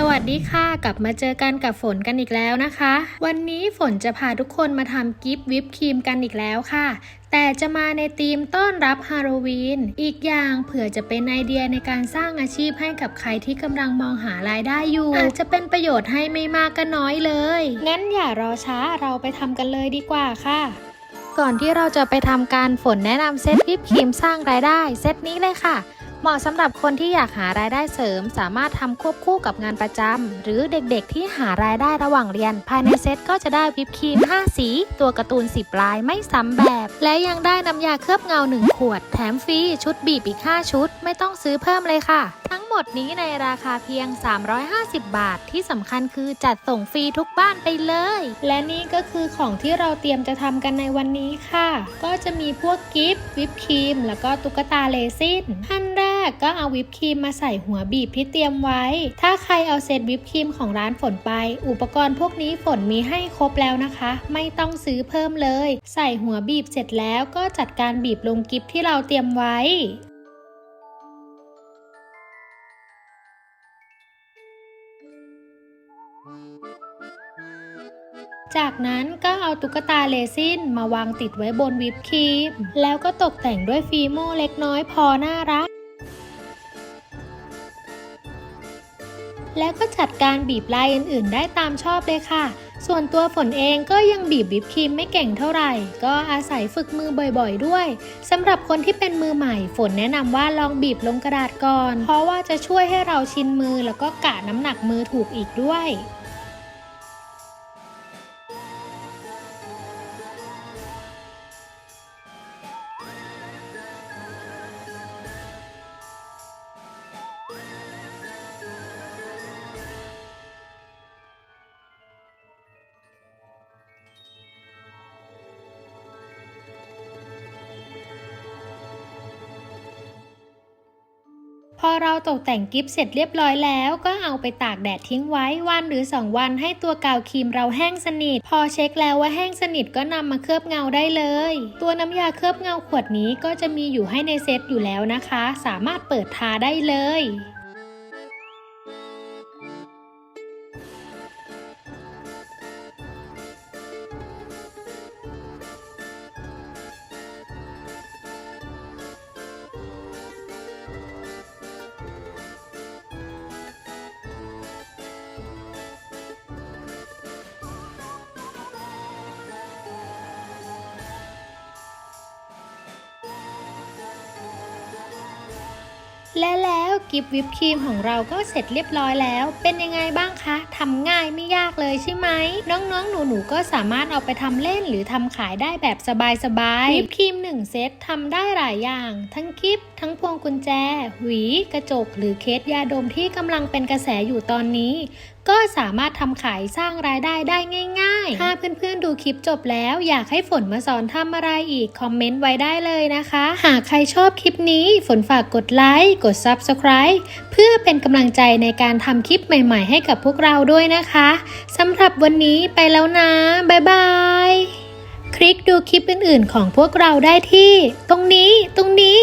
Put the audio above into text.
สวัสดีค่ะ กลับมาเจอกันกับฝนกันอีกแล้วนะคะ วันนี้ฝนจะพาทุกคนมาทำกิฟต์วิปครีมกันอีกแล้วค่ะ แต่จะมาในธีมต้อนรับฮาโลวีนอีกอย่างเผื่อจะเป็นไอเดียในการสร้างอาชีพให้กับใครที่กำลังมองหารายได้อยู่ อาจจะเป็นประโยชน์ให้ไม่มากก็น้อยเลย งั้นอย่ารอช้าเราไปทำกันเลยดีกว่าค่ะก่อนที่เราจะไปทำการฝนแนะนำเซตวิปครีมสร้างรายได้เซตนี้เลยค่ะ เหมาะสำหรับคนที่อยากหารายได้เสริม สามารถทำควบคู่กับงานประจำหรือเด็กๆที่หารายได้ระหว่างเรียน ภายในเซตก็จะได้วิปครีม 5 สี ตัวการ์ตูน 10 ลายไม่ซ้ำแบบ และยังได้น้ำยาเคลือบเงา 1 ขวด แถมฟรีชุดบีบอีก 5 ชุด ไม่ต้องซื้อเพิ่มเลยค่ะ ทั้งหมดนี้ในราคาเพียง 350 บาท ที่สำคัญคือจัดส่งฟรีทุกบ้านไปเลย และนี่ก็คือของที่เราเตรียมจะทำกันในวันนี้ค่ะ ก็จะมีพวกกิฟต์วิปครีม แล้วก็ตุ๊กตาเลซินขั้นแรก ก็เอาวิปครีมมาใส่หัวบีบที่เตรียมไว้ ถ้าใครเอาเซตวิปครีมของร้านฝนไป อุปกรณ์พวกนี้ฝนมีให้ครบแล้วนะคะ ไม่ต้องซื้อเพิ่มเลย ใส่หัวบีบเสร็จแล้วก็จัดการบีบลงกิฟที่เราเตรียมไว้จากนั้นก็เอาตุ๊กตาเลซินมาวางติดไว้บนวิปครีม แล้วก็ตกแต่งด้วยฟีโมเล็กน้อยพอน่ารัก แล้วก็จัดการบีบลายอื่นๆ ได้ตามชอบเลยค่ะ ส่วนตัวฝนเองก็ยังบีบวิปครีมไม่เก่งเท่าไหร่ ก็อาศัยฝึกมือบ่อยๆ ด้วยสำหรับคนที่เป็นมือใหม่ ฝนแนะนำว่าลองบีบลงกระดาษก่อน เพราะว่าจะช่วยให้เราชินมือแล้วก็กะน้ำหนักมือถูกอีกด้วย พอเราตกแต่งกิฟต์เสร็จเรียบร้อยแล้วก็เอาไปตากแดดทิ้งไว้วันหรือ 2 วันให้ตัวกาวครีมเราแห้งสนิท พอเช็คแล้วว่าแห้งสนิทก็นำมาเคลือบเงาได้เลย ตัวน้ำยาเคลือบเงาขวดนี้ก็จะมีอยู่ให้ในเซตอยู่แล้วนะคะ สามารถเปิดทาได้เลย และแล้วกิฟต์วิปครีมของเราก็เสร็จเรียบร้อยแล้ว เป็นยังไงบ้างคะทำง่ายไม่ยากเลยใช่ไหม น้องๆ หนูๆ ก็สามารถเอาไปทำเล่นหรือทำขายได้แบบสบายๆวิปครีม1 เซตทำได้หลายอย่าง ทั้งกิฟต์ทั้งพวงกุญแจ หวี กระจก หรือเคสยาดมที่กำลังเป็นกระแสอยู่ตอนนี้ ก็สามารถทำขายสร้างรายได้ได้ง่าย ๆ ถ้าเพื่อนๆดูคลิปจบแล้วอยากให้ฝนมาสอนทำอะไรอีก คอมเมนต์ไว้ได้เลยนะคะ หากใครชอบคลิปนี้ฝนฝากกดไลค์ กด Subscribe เพื่อเป็นกำลังใจในการทำคลิปใหม่ๆ ให้กับพวกเราด้วยนะคะสำหรับวันนี้ไปแล้วนะ บ๊ายบาย คลิกดูคลิปอื่นๆ ของพวกเราได้ที่ ตรงนี้ ตรงนี้